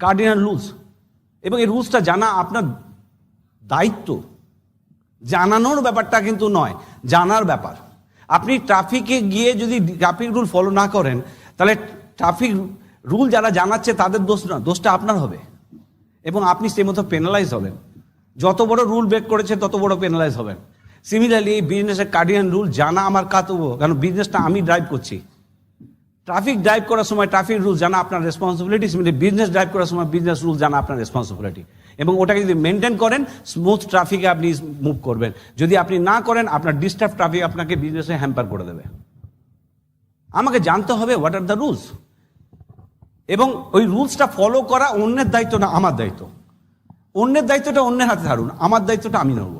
Cardinal rules এবং এই রুলসটা জানা আপনার দায়িত্ব। জানানোর ব্যাপারটা কিন্তু নয়, জানার ব্যাপার। আপনি ট্রাফিকে গিয়ে যদি ট্রাফিক রুল ফলো না করেন, তাহলে ট্রাফিক রুল যারা জানাচ্ছে তাদের দোষ না, দোষটা আপনার হবে। এবং আপনি সেই মতো পেনালাইজ হবেন। যত বড় রুল ব্রেক করেছে, তত বড় পেনালাইজ হবেন। সিমিলারলি বিজনেসের কার্ডিয়ান রুল জানা আমার কাতব্য কারণ বিজনেসটা আমি ড্রাইভ করছি। ট্রাফিক ড্রাইভ করার সময় ট্রাফিক রুল জানা আপনার রেসপন্সিবিলিটি সিমিলি বিজনেস ড্রাইভ করার সময় বিজনেস রুল জানা আপনার রেসপন্সিবিলিটি এবং ওটাকে যদি মেনটেন করেন স্মুথ ট্রাফিকে আপনি মুভ করবেন। যদি আপনি না করেন, আপনার ডিস্টার্ব ট্রাফিক আপনাকে বিজনেসে হ্যাম্পার করে দেবে। আমাকে জানতে হবে হোয়াট আর দ্য রুলস এবং ওই রুলসটা ফলো করা অন্যের দায়িত্ব না আমার দায়িত্ব। অন্যের দায়িত্বটা অন্যের হাতে ছাড়ুন আমার দায়িত্বটা আমি নেব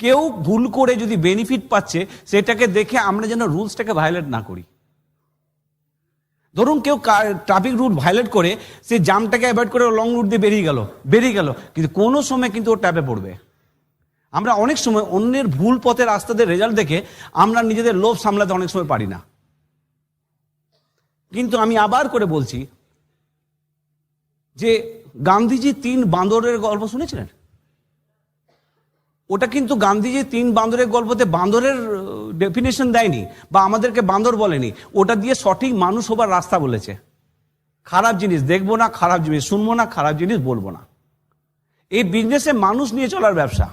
কেউ ভুল করে যদি বেনিফিট পাচ্ছে, সেটাকে দেখে আমরা যেন রুলসটাকে ভায়োলেট না করি। ধরুন কেউ ট্রাফিক রুট ভায়োলেট করে, সে জামটাকে অ্যাভয়েড করে লং রুট দিয়ে বেরিয়ে গেল বেরিয়ে গেল, কিন্তু কোনো সময় কিন্তু ও ট্যাপে পড়বে। আমরা অনেক সময় অন্যের ভুল পথের রাস্তাদের রেজাল্ট দেখে আমরা নিজেদের লোভ সামলাতে অনেক সময় পারি না। কিন্তু আমি আবার করে বলছি যে গান্ধীজি তিন বান্দরের গল্প শুনেছিলেন? ওটা কিন্তু গান্ধীজি তিন বান্দরের গল্পতে বান্দরের ডেফিনেশন দেয়নি বা আমাদেরকে বান্দর বলেনি। ওটা দিয়ে সঠিক মানুষ হবার রাস্তা বলেছে। খারাপ জিনিস দেখব না, খারাপ জিনিস শুনব না, খারাপ জিনিস বলব না। এই বিজনেসে মানুষ নিয়ে চলার ব্যবসা।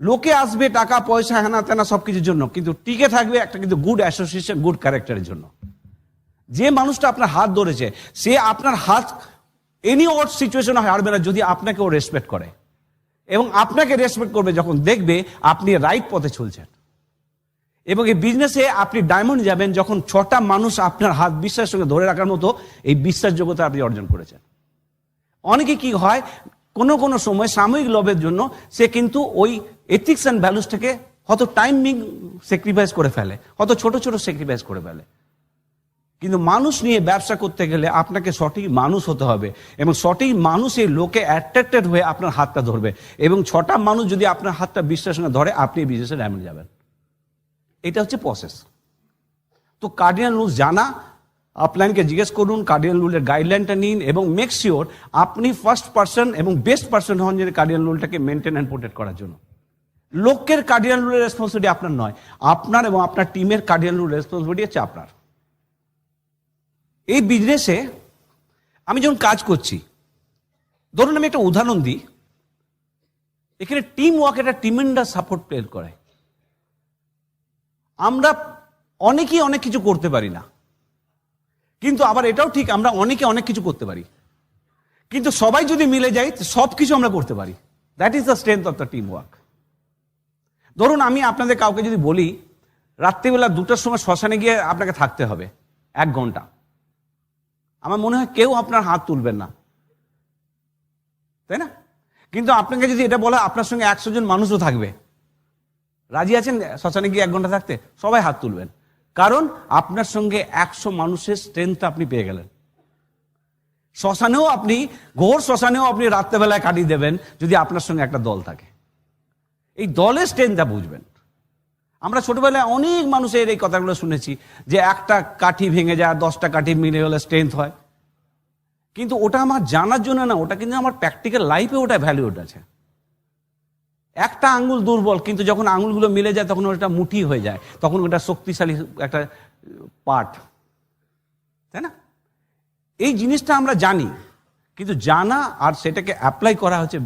লোকে আসবে, টাকা, পয়সা, হেনা তেনা সব কিছুর জন্য, কিন্তু টিকে থাকবে একটা কিন্তু গুড অ্যাসোসিয়েশন গুড ক্যারেক্টারের জন্য। যে মানুষটা আপনার হাত ধরেছে, সে আপনার হাত এনি ওয়ার্ড সিচুয়েশনে হারবে না যদি আপনাকে ও রেসপেক্ট করে। এবং আপনাকে রেসপেক্ট করবে যখন দেখবে আপনি রাইট পথে চলছেন। এবং এই বিজনেসে আপনি ডায়মন্ড যাবেন যখন ছটা মানুষ আপনার হাত বিশ্বাসের সঙ্গে ধরে রাখার মতো এই বিশ্বাসযোগ্যতা আপনি অর্জন করেছেন। অনেকে কি হয়, কোনো কোনো সময় সাময়িক লোভের জন্য সে কিন্তু ওই এথিক্স অ্যান্ড ভ্যালুসটাকে হয়তো টাইমিং স্যাক্রিফাইস করে ফেলে, হয়তো ছোট ছোট স্যাক্রিফাইস করে ফেলে। কিন্তু মানুষ নিয়ে ব্যবসা করতে গেলে আপনাকে সঠিক মানুষ হতে হবে এবং সঠিক মানুষ এই লোকে অ্যাট্রাক্টেড হয়ে আপনার হাতটা ধরবে এবং ছটা মানুষ যদি আপনার হাতটা বিশ্বাসের সঙ্গে ধরে, আপনি বিজনেসে ডায়মন্ড যাবেন। এটা হচ্ছে প্রসেস তো কার্ডিনাল রুলস জানা আপলাইনকে জিজ্ঞেস করুন কার্ডিনাল রুলের গাইডলাইনটা নিন এবং মেক শিওর আপনি ফার্স্ট পার্সন এবং বেস্ট পার্সন হন যে কার্ডিনাল রুলটাকে মেনটেন অ্যান্ড প্রোটেক্ট করার জন্য। লোকের কার্ডিনাল রুলের রেসপন্সিবিলিটি আপনার নয়, আপনার এবং আপনার টিমের কার্ডিনাল রুল রেসপন্সিবিলিটি হচ্ছে আপনার। এই বিজনেসে আমি যখন কাজ করছি, ধরুন আমি একটা উদাহরণ দিই, এখানে টিম ওয়ার্ক একটা টিমেন্ডার সাপোর্ট প্লে করে। আমরা অনেকেই অনেক কিছু করতে পারি না, কিন্তু আবার এটাও ঠিক আমরা অনেকে অনেক কিছু করতে পারি। কিন্তু সবাই যদি মিলে যাই সব কিছু আমরা করতে পারি। That is the strength of the team work ধরুন আমি আপনাদের কাউকে যদি বলি, রাত্রিবেলা দুটার সময় শ্মশানে গিয়ে আপনাকে থাকতে হবে, এক ঘণ্টা। আমার মনে হয় কেউ আপনার হাত তুলবেন না। তাই না? কিন্তু আপনাকে যদি এটা বলা, আপনার সঙ্গে একশো জন মানুষও থাকবে। রাজি আছেন শ্মশানে গিয়ে এক ঘণ্টা থাকতে? সবাই হাত তুলবেন। কারণ আপনার সঙ্গে একশো মানুষের স্ট্রেংথ আপনি পেয়ে গেলেন। শ্মশানেও আপনি, ঘোর শ্মশানেও আপনি রাত্রেবেলায় কাটিয়ে দেবেন যদি আপনার সঙ্গে একটা দল থাকে। এই দলের স্ট্রেংথটা বুঝবেন। আমরা ছোটবেলায় অনেক মানুষের এই কথাগুলো শুনেছি যে একটা কাঠি ভেঙে যায়, দশটা কাঠি মিলে হলে স্ট্রেংথ হয়। কিন্তু ওটা আমার জানার জন্য না, ওটা কিন্তু আমার প্র্যাকটিক্যাল লাইফে ওটা ভ্যালুড আছে। একটা আঙ্গুল দুর্বল, কিন্তু যখন আঙুলগুলো মিলে যায় তখন ওটা মুঠি হয়ে যায়, তখন ওটা শক্তিশালী একটা পার্ট তাই না? এই জিনিসটা আমরা জানি, কিন্তু জানা আর সেটাকে অ্যাপ্লাই করা হচ্ছে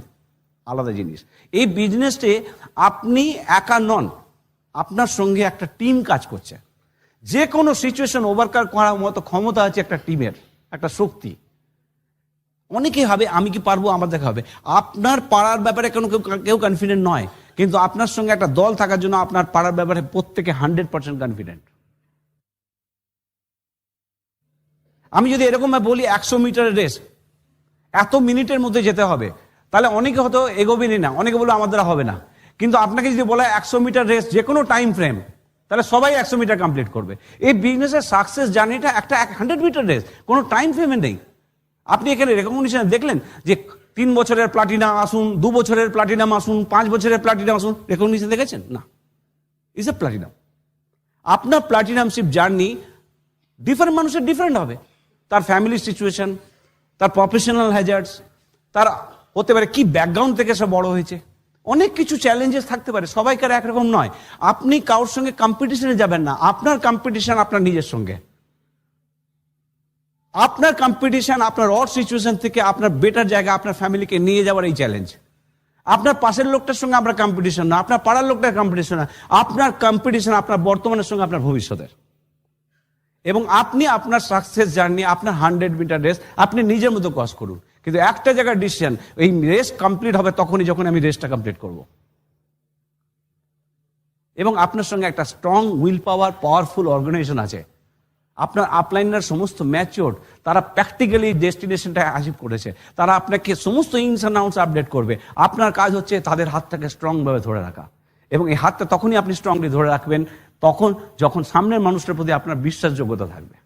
আলাদা জিনিস। এই বিজনেসে আপনি একা নন আপনার সঙ্গে একটা টিম কাজ করছে। যে কোনো সিচুয়েশন ওভারকাম করার মতো ক্ষমতা আছে একটা টিমের, একটা শক্তি। অনেকে হবে আমি কি পারব, আমার দেখা হবে। আপনার পাড়ার ব্যাপারে কোনো কেউ কেউ কনফিডেন্ট নয়। কিন্তু আপনার সঙ্গে একটা দল থাকার জন্য আপনার পাড়ার ব্যাপারে প্রত্যেকে হান্ড্রেড পার্সেন্ট কনফিডেন্ট আমি যদি এরকম বলি, একশো মিটারের রেস এত মিনিটের মধ্যে যেতে হবে, তাহলে অনেকে হয়তো এগোবেনই না। অনেকে বলল আমার দ্বারা হবে না। কিন্তু আপনাকে যদি বলা হয় একশো মিটার রেস যে কোনো টাইম ফ্রেম তাহলে সবাই একশো মিটার কমপ্লিট করবে। এই বিজনেসের সাকসেস জার্নিটা একটা এক হান্ড্রেড মিটার রেস কোনো টাইম ফ্রেমে নেই। আপনি এখানে রেকগনিশন দেখলেন যে তিন বছরের প্লাটিনাম আসুন, দু বছরের প্লাটিনাম আসুন, পাঁচ বছরের প্লাটিনাম আসুন রেকগনিশন দেখেছেন? না। ইজ এ প্লাটিনাম আপনার প্লাটিনামশিপ জার্নি ডিফারেন্ট মানুষের ডিফারেন্ট হবে। তার ফ্যামিলি সিচুয়েশন তার প্রফেশনাল হ্যাজার্ডস তার হতে পারে কি ব্যাকগ্রাউন্ড থেকে সে বড় হয়েছে। অনেক কিছু চ্যালেঞ্জেস থাকতে পারে, সবাইকার একরকম নয়। আপনি কারোর সঙ্গে কম্পিটিশনে যাবেন না, আপনার কম্পিটিশন আপনার নিজের সঙ্গে। আপনার কম্পিটিশন আপনার অড সিচুয়েশন থেকে আপনার বেটার জায়গা, আপনার ফ্যামিলিকে নিয়ে যাওয়ার এই চ্যালেঞ্জ আপনার পাশের লোকটার সঙ্গে আপনার কম্পিটিশন না, আপনার পাড়ার লোকটার কম্পিটিশন না, আপনার কম্পিটিশন আপনার বর্তমানের সঙ্গে আপনার ভবিষ্যতের। এবং আপনি আপনার সাকসেস জার্নি আপনার হান্ড্রেড মিটার রেস আপনি নিজের মতো কস করুন। কিন্তু একটা জায়গার ডিসিশন এই রেস কমপ্লিট হবে তখনই যখন আমি রেসটা কমপ্লিট করব। এবং আপনার সঙ্গে একটা strong will power powerful organisation আছে। আপনার আপলাইনার সমস্ত ম্যাচিওর তারা প্র্যাকটিক্যালি ডেস্টিনেশনটা অ্যাচিভ করেছে। তারা আপনাকে সমস্ত ইনস অ্যান্ড আউটস আপডেট করবে। আপনার কাজ হচ্ছে তাদের হাতটাকে স্ট্রংভাবে ধরে রাখা। এবং এই হাতটা তখনই আপনি স্ট্রংলি ধরে রাখবেন, তখন যখন সামনের মানুষটার প্রতি আপনার বিশ্বাসযোগ্যতা থাকবে।